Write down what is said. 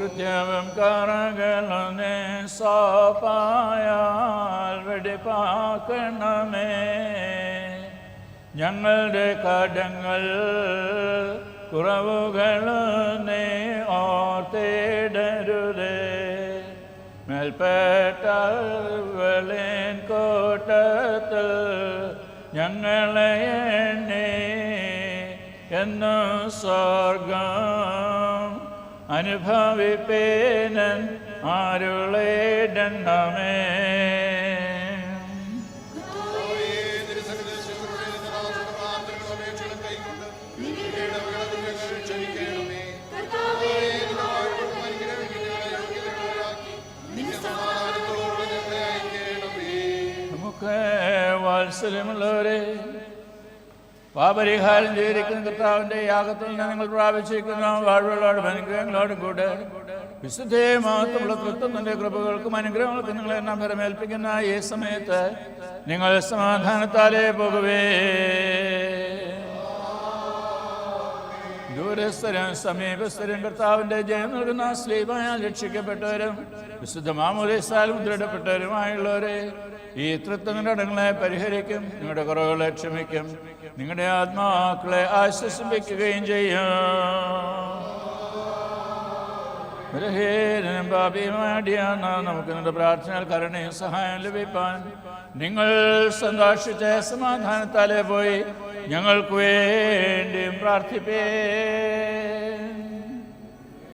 കൃത്യവും കറകളെ സോപ്പായാൽ വെടിപ്പാക്കണമേ. ഞങ്ങളുടെ കടങ്ങൾ കുറവുകൾ നീ ഓർത്തിടരുതേ. മേൽപ്പെട്ടവളിൻ കോട്ടത്തിൽ ഞങ്ങളെ എണ്ണി എന്ന് സ്വർഗം അനുഭവിപ്പേനൻ ആരുളേടണമേ വാത്സല്യമുള്ളവരെ പാപരിഹാരം ചെയ്തിരിക്കുന്ന കർത്താവിന്റെ യാഗത്തിൽ നിങ്ങൾ പ്രാപിച്ചിരിക്കുന്ന വാഴ്വുകളോടും അനുഗ്രഹങ്ങളോടും കൂടെ വിശുദ്ധയെ മഹത്വമുള്ള കൃത്യത്തിന്റെ കൃപകൾക്കും അനുഗ്രഹങ്ങൾക്കും നിങ്ങളെ എണ്ണം പരമേൽപ്പിക്കുന്ന ഈ സമയത്ത് നിങ്ങൾ സമാധാനത്താലേ പോകുവേ. ദൂരസ്ഥരും സമീപസ്ഥരും കർത്താവിന്റെ ജയം നൽകുന്ന സ്ലീപയാൽ രക്ഷിക്കപ്പെട്ടവരും വിശുദ്ധ മാമൂലിസാൽ ദൃഢപ്പെട്ടവരുമായുള്ളവരെ ഈ തൃത്വങ്ങളുടെ അടങ്ങളെ പരിഹരിക്കും നിങ്ങളുടെ കുറവുകളെ ക്ഷമിക്കും നിങ്ങളുടെ ആത്മാക്കളെ ആശ്വസിപ്പിക്കുകയും ചെയ്യും. ബലഹീനനും പാപിയുമാടിയാണ് നമുക്ക് നിങ്ങളുടെ പ്രാർത്ഥനകൾ കരുണയും സഹായം ലഭിപ്പാൻ. നിങ്ങൾ സന്തോഷിച്ച സമാധാനത്താലേ പോയി ഞങ്ങൾക്ക് വേണ്ടി പ്രാർത്ഥിപ്പേ.